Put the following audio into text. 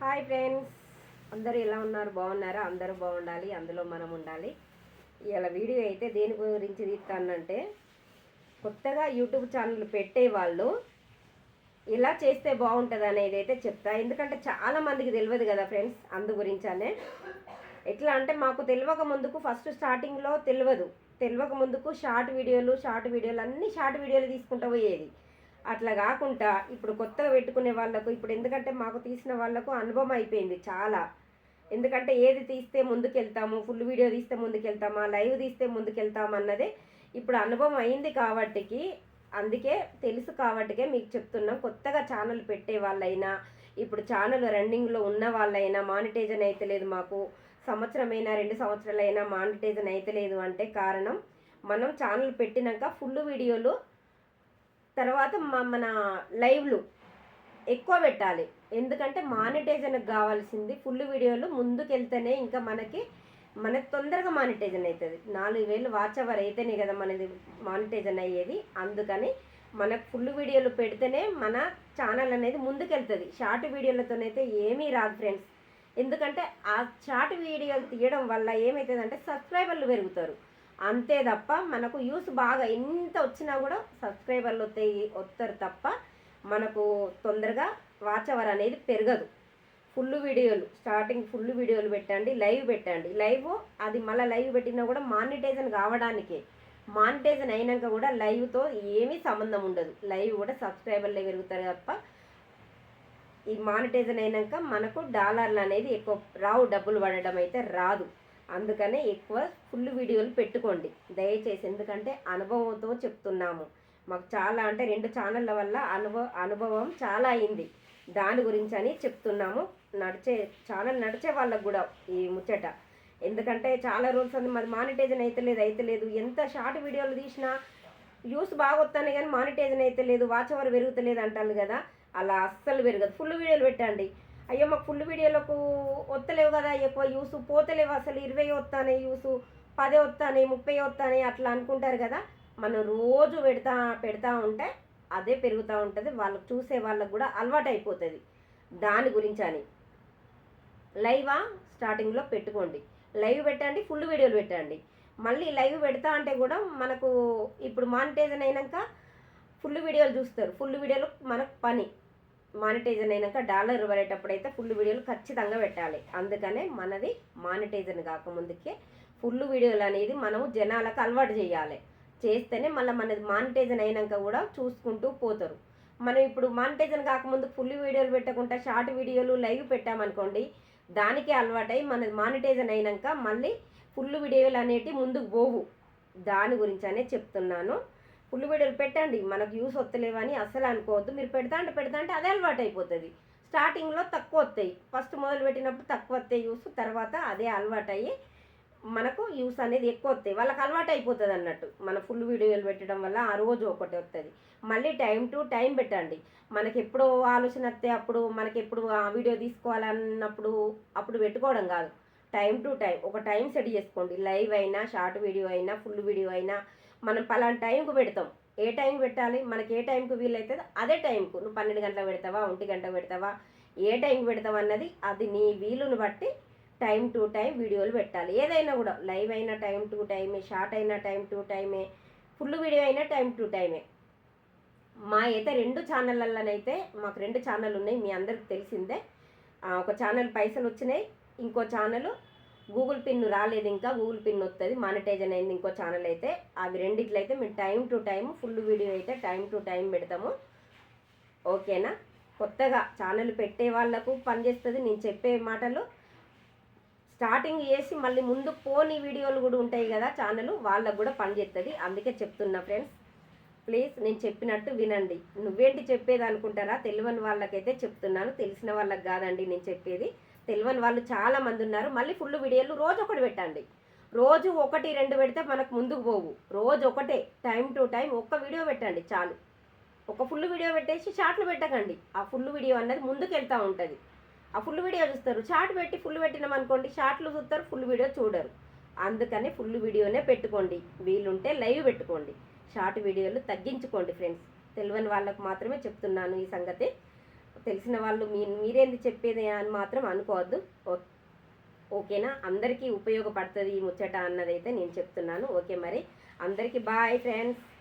Hi friends. అందరూ ఎలా ఉన్నారు? బాగున్నారా? అందరూ బాగుండాలి. అందులో మనం ఉండాలి. ఇలా వీడియో అయితే దేని గురించి తీస్తానంటే కొత్తగా యూట్యూబ్ ఛానల్ పెట్టే వాళ్ళు ఇలా చేస్తే బాగుంటుంది అనేది అయితే చెప్తా. ఎందుకంటే చాలామందికి తెలియదు కదా ఫ్రెండ్స్ అందు గురించనే. ఎట్లా అంటే మాకు తెలియక ముందుకు ఫస్ట్ స్టార్టింగ్లో తెలియదు. తెలియక ముందుకు షార్ట్ వీడియోలు షార్ట్ వీడియోలు అన్ని షార్ట్ వీడియోలు తీసుకుంటూ పోయేది. అట్లా కాకుండా ఇప్పుడు కొత్తగా పెట్టుకునే వాళ్ళకు ఇప్పుడు ఎందుకంటే మాకు తీసిన వాళ్ళకు అనుభవం అయిపోయింది చాలా. ఎందుకంటే ఏది తీస్తే ముందుకెళ్తాము ఫుల్ వీడియో తీస్తే ముందుకెళ్తామా లైవ్ తీస్తే ముందుకెళ్తామా అన్నదే ఇప్పుడు అనుభవం అయింది కాబట్టికి. అందుకే తెలుసు కాబట్టికే మీకు చెప్తున్నాం కొత్తగా ఛానల్ పెట్టే వాళ్ళైనా ఇప్పుడు ఛానల్ రన్నింగ్లో ఉన్న వాళ్ళైనా మానిటైజన్ అయితే లేదు మాకు. సంవత్సరమైనా రెండు సంవత్సరాలైనా మానిటైజన్ అయితే లేదు అంటే కారణం మనం ఛానల్ పెట్టినాక ఫుల్ వీడియోలు తర్వాత మన లైవ్లు ఎక్కువ పెట్టాలి. ఎందుకంటే మానిటైజన్కి కావాల్సింది ఫుల్ వీడియోలు ముందుకెళ్తేనే ఇంకా మనకి మనకి తొందరగా మానిటైజన్ అవుతుంది నాలుగు వేలు వాచ్ అవర్ అయితేనే కదా మనది మానిటైజన్ అయ్యేది. అందుకని మనకు ఫుల్ వీడియోలు పెడితేనే మన ఛానల్ అనేది ముందుకెళ్తుంది. షార్ట్ వీడియోలతోనైతే ఏమీ రాదు ఫ్రెండ్స్. ఎందుకంటే ఆ షార్ట్ వీడియోలు తీయడం వల్ల ఏమవుతుందంటే సబ్స్క్రైబర్లు పెరుగుతారు. అంతే తప్ప మనకు యూస్ బాగా ఎంత వచ్చినా కూడా సబ్స్క్రైబర్లు వస్తాయి వస్తారు తప్ప మనకు తొందరగా వాచ్ అవర్ అనేది పెరగదు. ఫుల్ వీడియోలు స్టార్టింగ్ ఫుల్ వీడియోలు పెట్టండి లైవ్ పెట్టండి. లైవ్ అది మళ్ళీ లైవ్ పెట్టినా కూడా మానిటైజన్ కావడానికే. మానిటైజన్ అయినాక కూడా లైవ్తో ఏమీ సంబంధం ఉండదు. లైవ్ కూడా సబ్స్క్రైబర్లే పెరుగుతారు తప్ప ఈ మానిటైజన్ అయినాక మనకు డాలర్లు అనేది ఎక్కువ రావు. డబ్బులు పడడం అయితే రాదు. అందుకనే ఎక్కువ ఫుల్ వీడియోలు పెట్టుకోండి. దయచేసి ఎందుకంటే అనుభవంతో చెప్తున్నాము. మాకు చాలా అంటే రెండు ఛానళ్ళ వల్ల అనుభవ అనుభవం చాలా అయింది. దాని గురించి అని చెప్తున్నాము. నడిచే ఛానల్ నడిచే వాళ్ళకు కూడా ఈ ముచ్చట. ఎందుకంటే చాలా రూల్స్ అంది మాది మానిటైజన్ అయితే లేదు అయితే లేదు ఎంత షార్ట్ వీడియోలు తీసినా వ్యూస్ బాగా వస్తాయి కానీ మానిటైజన్ అయితే లేదు వాచ్ అవర్ పెరుగుతలేదు అంటారు కదా. అలా అస్సలు పెరగదు. ఫుల్ వీడియోలు పెట్టండి. అయ్యో మాకు ఫుల్ వీడియోలకు వత్తలేవు కదా ఎక్కువ యూస్ పోతలేవు అసలు. ఇరవై వస్తానే యూస్ పదే వస్తానే ముప్పై వస్తానే అట్లా అనుకుంటారు కదా. మనం రోజు పెడతా పెడతా ఉంటే అదే పెరుగుతూ ఉంటుంది. వాళ్ళకు చూసే వాళ్ళకు కూడా అలవాటు అయిపోతుంది. దాని గురించి అని. లైవా? స్టార్టింగ్లో పెట్టుకోండి. లైవ్ పెట్టండి ఫుల్ వీడియోలు పెట్టండి. మళ్ళీ లైవ్ పెడతా అంటే కూడా మనకు ఇప్పుడు మానిటైజన్ అయినాక ఫుల్ వీడియోలు చూస్తారు. ఫుల్ వీడియోలు మనకు పని. మానిటైజన్ అయినాక డాలర్ పడేటప్పుడు అయితే ఫుల్ వీడియోలు ఖచ్చితంగా పెట్టాలి. అందుకనే మనది మానిటైజన్ కాకముందుకే ఫుల్ వీడియోలు అనేది మనము జనాలకు అలవాటు చేయాలి. చేస్తేనే మళ్ళీ మనది మానిటైజన్ అయినాక కూడా చూసుకుంటూ పోతారు. మనం ఇప్పుడు మానిటైజన్ కాకముందు ఫుల్ వీడియోలు పెట్టకుండా షార్ట్ వీడియోలు లైవ్ పెట్టామనుకోండి దానికే అలవాటై మనది మానిటైజన్ అయినాక మళ్ళీ ఫుల్ వీడియోలు అనేటివి ముందుకు పోవు. దాని గురించి అనే చెప్తున్నాను. ఫుల్ వీడియోలు పెట్టండి. మనకు యూస్ వస్తలేవని అస్సలు అనుకోవద్దు. మీరు పెడతా అంటే పెడతా అంటే అదే అలవాటు అయిపోతుంది. స్టార్టింగ్లో తక్కువ వస్తాయి. ఫస్ట్ మొదలు పెట్టినప్పుడు తక్కువ వస్తాయి యూస్. తర్వాత అదే అలవాటు అయ్యి మనకు యూస్ అనేది ఎక్కువ వస్తాయి. వాళ్ళకి అలవాటు అయిపోతుంది అన్నట్టు. మన ఫుల్ వీడియోలు పెట్టడం వల్ల ఆ రోజు ఒకటి వస్తుంది. మళ్ళీ టైం టు టైం పెట్టండి. మనకి ఎప్పుడో ఆలోచన వస్తే అప్పుడు మనకి ఎప్పుడు ఆ వీడియో తీసుకోవాలన్నప్పుడు అప్పుడు పెట్టుకోవడం కాదు. టైం టు టైం ఒక టైం సెట్ చేసుకోండి. లైవ్ అయినా షార్ట్ వీడియో అయినా ఫుల్ వీడియో అయినా మనం పలానా టైంకు పెడతాం. ఏ టైం పెట్టాలి? మనకి ఏ టైంకు వీలవుతుందో అదే టైంకు. నువ్వు పన్నెండు గంటలకు పెడతావా? ఒంటి గంట పెడతావా? ఏ టైంకి పెడతావు అన్నది అది నీ వీలుని బట్టి టైం టు టైం వీడియోలు పెట్టాలి. ఏదైనా కూడా లైవ్ అయినా టైం టు టైమే షార్ట్ అయినా టైం టు టైమే ఫుల్ వీడియో అయినా టైం టు టైమే మా అయితే రెండు ఛానళ్ళలోనైతే మాకు రెండు ఛానల్ ఉన్నాయి మీ అందరికి తెలిసిందే. ఒక ఛానల్ పైసలు వచ్చినాయి ఇంకో ఛానల్ గూగుల్ పిన్ రాలేదు ఇంకా గూగుల్ పిన్ వస్తుంది మానిటైజన్ అయింది ఇంకో ఛానల్ అయితే. అవి రెండిట్లయితే మేము time to time full video అయితే టైం టు టైం పెడతాము. ఓకేనా? కొత్తగా ఛానల్ పెట్టే వాళ్ళకు పనిచేస్తుంది నేను చెప్పే మాటలు. స్టార్టింగ్ చేసి మళ్ళీ ముందు పోని వీడియోలు కూడా ఉంటాయి కదా ఛానల్ వాళ్ళకు కూడా పనిచేస్తుంది అందుకే చెప్తున్నా ఫ్రెండ్స్. ప్లీజ్ నేను చెప్పినట్టు వినండి. నువ్వేంటి చెప్పేది అనుకుంటారా? తెలియని వాళ్ళకైతే చెప్తున్నాను. తెలిసిన వాళ్ళకి కాదండి నేను చెప్పేది. తెలియని వాళ్ళు చాలా మంది ఉన్నారు. మళ్ళీ ఫుల్ వీడియోలు రోజు ఒకటి పెట్టండి. రోజు ఒకటి రెండు పెడితే మనకు ముందుకు పోవు. రోజు ఒకటే టైం టు టైం ఒక్క వీడియో పెట్టండి చాలు. ఒక ఫుల్ వీడియో పెట్టేసి షార్ట్లు పెట్టకండి. ఆ ఫుల్ వీడియో అన్నది ముందుకు వెళ్తూ ఉంటుంది. ఆ ఫుల్ వీడియో చూస్తారు. షార్ట్ పెట్టి ఫుల్ పెట్టినాం అనుకోండి షార్ట్లు చూస్తారు ఫుల్ వీడియో చూడరు. అందుకని ఫుల్ వీడియోనే పెట్టుకోండి. వీలుంటే లైవ్ పెట్టుకోండి. షార్ట్ వీడియోలు తగ్గించుకోండి ఫ్రెండ్స్ తెలియని వాళ్ళకు మాత్రమే చెప్తున్నాను ఈ సంగతి. తెలిసిన వాళ్ళు మీ మీరేంది చెప్పేది అని మాత్రం అనుకోవద్దు. ఓ- ఓకేనా? అందరికీ ఉపయోగపడుతుంది ఈ ముచ్చట అన్నదైతే నేను చెప్తున్నాను. ఓకే మరి? అందరికీ బాయ్ ఫ్రెండ్స్.